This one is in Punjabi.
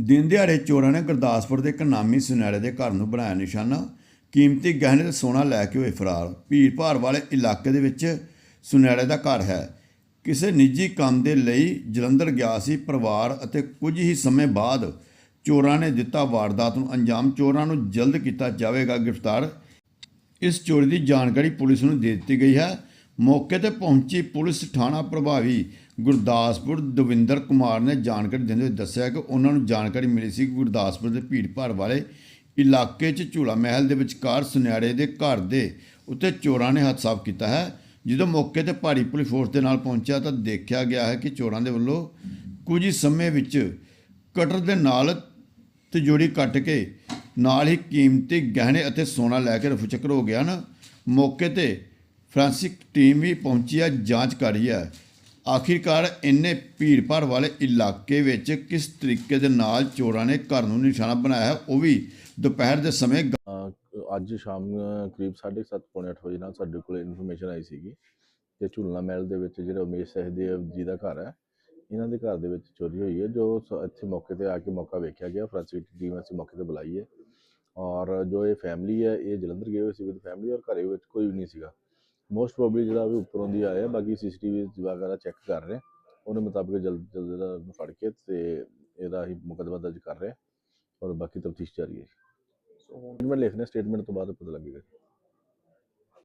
ਦਿਨ ਦਿਹਾੜੇ ਚੋਰਾਂ ਨੇ ਗੁਰਦਾਸਪੁਰ ਦੇ ਇੱਕ ਨਾਮੀ ਸੁਨਹਿਰੇ ਦੇ ਘਰ ਨੂੰ ਬਣਾਇਆ ਨਿਸ਼ਾਨਾ। ਕੀਮਤੀ ਗਹਿਣੇ ਤੇ ਸੋਨਾ ਲੈ ਕੇ ਹੋਏ ਫਰਾਰ। ਭੀੜ ਭਾੜ ਵਾਲੇ ਇਲਾਕੇ ਦੇ ਵਿੱਚ ਸੁਨਹਿਰੇ ਦਾ ਘਰ ਹੈ। ਕਿਸੇ ਨਿੱਜੀ ਕੰਮ ਦੇ ਲਈ ਜਲੰਧਰ ਗਿਆ ਸੀ ਪਰਿਵਾਰ ਅਤੇ ਕੁਝ ਹੀ ਸਮੇਂ ਬਾਅਦ ਚੋਰਾਂ ਨੇ ਦਿੱਤਾ ਵਾਰਦਾਤ ਨੂੰ ਅੰਜਾਮ। ਚੋਰਾਂ ਨੂੰ ਜਲਦ ਕੀਤਾ ਜਾਵੇਗਾ ਗ੍ਰਿਫਤਾਰ। ਇਸ ਚੋਰੀ ਦੀ ਜਾਣਕਾਰੀ ਪੁਲਿਸ ਨੂੰ ਦੇ ਦਿੱਤੀ ਗਈ ਹੈ। ਮੌਕੇ ਤੇ ਪਹੁੰਚੀ ਪੁਲਿਸ ਥਾਣਾ ਪ੍ਰਭਾਵੀ ਗੁਰਦਾਸਪੁਰ ਦਵਿੰਦਰ ਕੁਮਾਰ ਨੇ ਜਾਣਕਾਰੀ ਦਿੰਦੇ ਹੋਏ ਦੱਸਿਆ ਕਿ ਉਹਨਾਂ ਨੂੰ ਜਾਣਕਾਰੀ ਮਿਲੀ ਸੀ ਕਿ ਗੁਰਦਾਸਪੁਰ ਦੇ ਭੀੜ ਭਾੜ ਵਾਲੇ ਇਲਾਕੇ 'ਚ ਝੂਲਾ ਮਹਿਲ ਦੇ ਵਿਚਕਾਰ ਸੁਨਿਆਰੇ ਦੇ ਘਰ ਦੇ ਉੱਤੇ ਚੋਰਾਂ ਨੇ ਹੱਥ ਸਾਫ਼ ਕੀਤਾ ਹੈ। ਜਦੋਂ ਮੌਕੇ ਤੇ ਭਾਰੀ ਪੁਲਿਸ ਫੋਰਸ ਦੇ ਨਾਲ ਪਹੁੰਚਿਆ ਤਾਂ ਦੇਖਿਆ ਗਿਆ ਹੈ ਕਿ ਚੋਰਾਂ ਦੇ ਵੱਲੋਂ ਕੁਝ ਹੀ ਸਮੇਂ ਵਿੱਚ ਕਟਰ ਦੇ ਨਾਲ ਤਿਜੋਰੀ ਕੱਟ ਕੇ ਨਾਲ ਹੀ ਕੀਮਤੀ ਗਹਿਣੇ ਅਤੇ ਸੋਨਾ ਲੈ ਕੇ ਰਫਚੱਕਰ ਹੋ ਗਿਆ ਨਾ ਮੌਕੇ ਤੇ ਫ੍ਰਾਂਸਿਕ ਟੀਮ ਵੀ ਪਹੁੰਚੀ ਹੈ। ਜਾਂਚ ਕਰ ਰਹੀ ਹੈ ਆਖਿਰਕਾਰ ਇੰਨੇ ਭੀੜ ਭਾੜ ਵਾਲੇ ਇਲਾਕੇ ਵਿੱਚ ਕਿਸ ਤਰੀਕੇ ਦੇ ਨਾਲ ਚੋਰਾਂ ਨੇ ਘਰ ਨੂੰ ਨਿਸ਼ਾਨਾ ਬਣਾਇਆ ਹੈ, ਉਹ ਵੀ ਦੁਪਹਿਰ ਦੇ ਸਮੇਂ ਅੱਜ ਸ਼ਾਮ ਨੂੰ ਕਰੀਬ 7:30 ਪੌਣੇ ਅੱਠ ਵਜੇ ਨਾਲ ਸਾਡੇ ਕੋਲ ਇਨਫੋਰਮੇਸ਼ਨ ਆਈ ਸੀਗੀ ਕਿ ਝੂਲਣਾ ਮਹਿਲ ਦੇ ਵਿੱਚ ਜਿਹੜਾ ਉਮੇਸ਼ ਸਹਿਦੇਵ ਜੀ ਦਾ ਘਰ ਹੈ, ਇਹਨਾਂ ਦੇ ਘਰ ਦੇ ਵਿੱਚ ਚੋਰੀ ਹੋਈ ਹੈ, ਜੋ ਸ- ਇੱਥੇ ਮੌਕੇ ਤੇ ਆ ਕੇ ਮੌਕਾ ਵੇਖਿਆ ਗਿਆ ਫੋਰੈਂਸਿਕ ਟੀਮ ਅਸੀਂ ਮੌਕੇ ਤੇ ਬੁਲਾਈ ਹੈ ਔਰ ਜੋ ਇਹ ਫੈਮਿਲੀ ਹੈ, ਇਹ ਜਲੰਧਰ ਗਏ ਹੋਏ ਸੀ ਵਿਦ ਫੈਮਿਲੀ ਔਰ ਘਰੇ ਵਿੱਚ ਕੋਈ ਵੀ ਨਹੀਂ ਸੀਗਾ। ਮੋਸਟ ਪ੍ਰੋਬਬਲੀ ਜਿਹੜਾ ਵੀ ਉੱਪਰੋਂ ਦੀ ਆਇਆ ਬਾਕੀ ਸੀਸੀਟੀਵੀ ਵਗੈਰਾ ਚੈੱਕ ਕਰ ਰਹੇ ਉਹਦੇ ਮੁਤਾਬਿਕ ਜਲਦ ਜਲਦ ਇਹਦਾ ਫੜ ਕੇ ਤੇ ਇਹਦਾ ਹੀ ਮੁਕੱਦਮਾ ਦਰਜ ਕਰ ਰਹੇ ਔਰ ਬਾਕੀ ਤਫਤੀਸ਼ ਜਾਰੀ ਹੈ ਸਟੇਟਮੈਂਟ ਲਿਖਣੇ ਸਟੇਟਮੈਂਟ ਤੋਂ ਬਾਅਦ ਪਤਾ ਲੱਗੇਗਾ